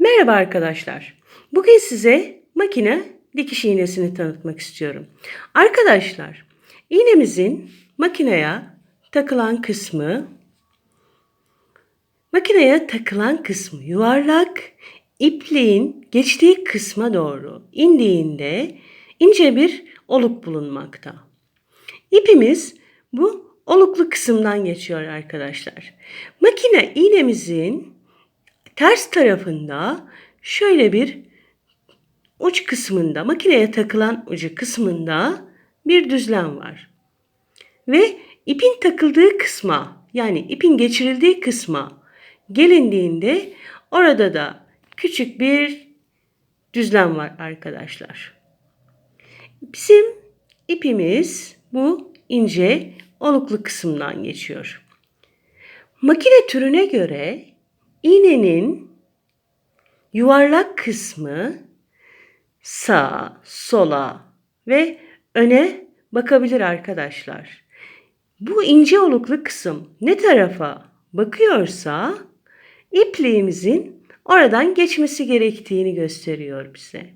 Merhaba arkadaşlar. Bugün size makine dikiş iğnesini tanıtmak istiyorum. Arkadaşlar, iğnemizin makineye takılan kısmı makineye takılan kısmı yuvarlak ipliğin geçtiği kısma doğru indiğinde ince bir oluk bulunmakta. İpimiz bu oluklu kısımdan geçiyor arkadaşlar. Makine iğnemizin ters tarafında şöyle bir uç kısmında, makineye takılan ucu kısmında bir düzlem var. Ve ipin takıldığı kısma, yani ipin geçirildiği kısma gelindiğinde orada da küçük bir düzlem var arkadaşlar. Bizim ipimiz bu ince oluklu kısımdan geçiyor. Makine türüne göre iğnenin yuvarlak kısmı sağa, sola ve öne bakabilir arkadaşlar. Bu ince oluklu kısım ne tarafa bakıyorsa ipliğimizin oradan geçmesi gerektiğini gösteriyor bize.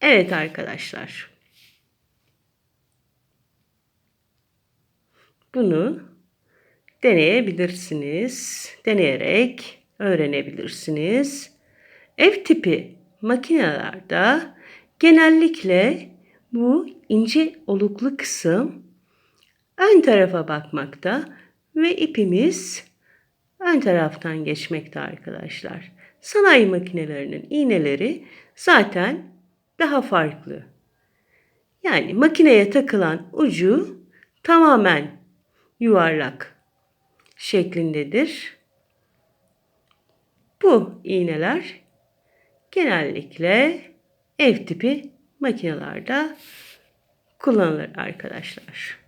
Evet arkadaşlar. Bunu deneyebilirsiniz. Deneyerek öğrenebilirsiniz. Ev tipi makinelerde genellikle bu ince oluklu kısım ön tarafa bakmakta ve ipimiz ön taraftan geçmekte arkadaşlar. Sanayi makinelerinin iğneleri zaten daha farklı. Yani makineye takılan ucu tamamen yuvarlak şeklindedir. Bu iğneler genellikle ev tipi makinelerde kullanılır arkadaşlar.